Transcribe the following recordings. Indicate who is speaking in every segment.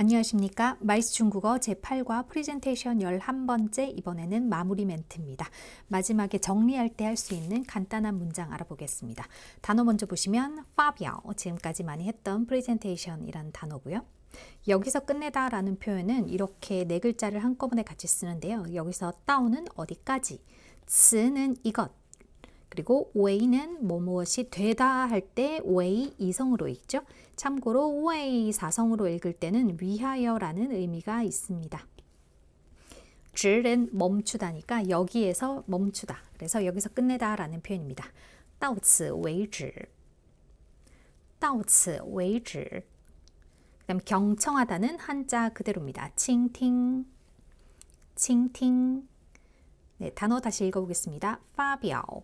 Speaker 1: 안녕하십니까. 마이스 중국어 제8과 프리젠테이션 11번째 이번에는 마무리 멘트입니다. 마지막에 정리할 때 할 수 있는 간단한 문장 알아보겠습니다. 단어 먼저 보시면 파비아 지금까지 많이 했던 프리젠테이션이라는 단어고요. 여기서 끝내다 라는 표현은 이렇게 네 글자를 한꺼번에 같이 쓰는데요. 여기서 따오는 어디까지, 쓰는 이것, 그리고 웨이는 뭐 무엇이 되다 할 때 웨이 이성으로 읽죠. 참고로 웨이 사성으로 읽을 때는 위하여라는 의미가 있습니다. 直는 멈추다니까 여기에서 멈추다. 그래서 여기서 끝내다라는 표현입니다. 到此为止.到此为止. 그다음 경청하다는 한자 그대로입니다. 칭팅. 칭팅. 네, 단어 다시 읽어보겠습니다. 发表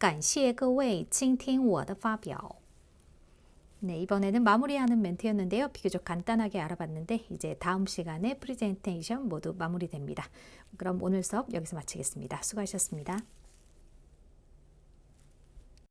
Speaker 1: 感谢各位倾听我的发表. 네, 이번에는 마무리하는 멘트였는데요. 비교적 간단하게 알아봤는데 이제 다음 시간에 프리젠테이션 모두 마무리됩니다. 그럼 오늘 수업 여기서 마치겠습니다. 수고하셨습니다.